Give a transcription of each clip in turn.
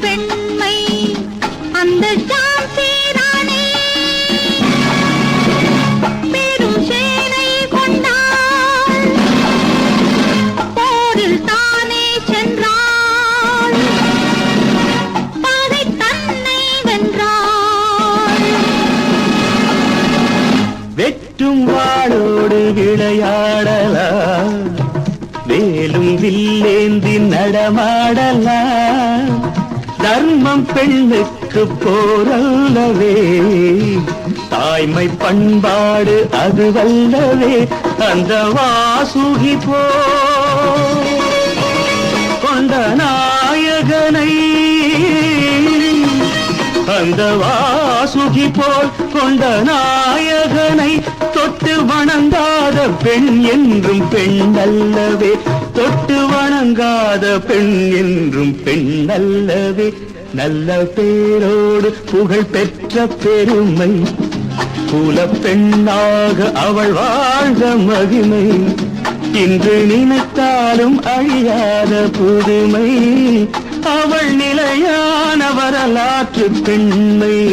பெண்மை அந்த வெற்றும் வாழோடு விளையாடலாம் வேலும் வில்லேந்தி நடமாடலாம் தர்மம் பெண்ணுக்கு போரல்லவே. தாய்மை பண்பாடு அது வல்லவே அந்த வாசுகி போ. கொண்ட நாயகனை அந்த வாசுகி போல் கொண்ட நாயகனை தொட்டு வணங்காத பெண் என்றும் பெண் அல்லவே தொட்டு வணங்காத பெண் என்றும் பெண் நல்லவே. நல்ல பேரோடு புகழ் பெற்ற பெருமை. குல பெண்ணாக அவள் வாழ்ந்த மகிமை. இன்று நினைத்தாலும் அழியாத புதுமை. அவள் நிலையான வரலாற்று பெண்மை.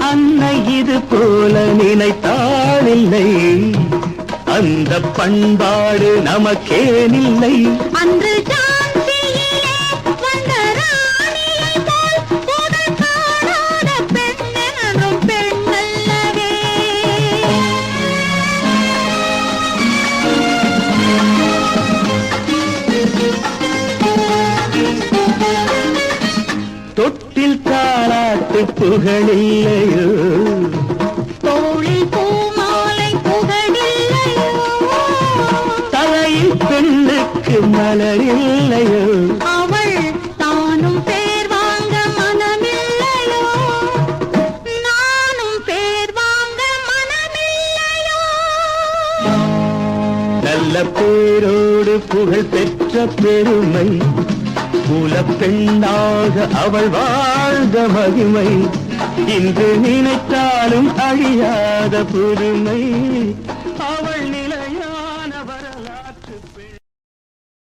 அன்னை இது போல நினைத்தாளில்லை. அந்த பண்பாடு நமக்கேனில்லை. அன்று தாளாட்டு புகழில்லையோ தோழி பூமாலை புகழில்லையோ தலையில் பெண்ணுக்கு மலரில்லையோ அவள் தானும் பேர் வாங்க மனமில்லையோ நானும் பேர் வாங்க மனமில்லையோ நல்ல பேரோடு புகழ் பெற்ற பெருமை குலப்பெண்ணாக அவள் வாழ்ந்த மகிமை. இன்று நினைத்தாலும் அழியாத புதுமை.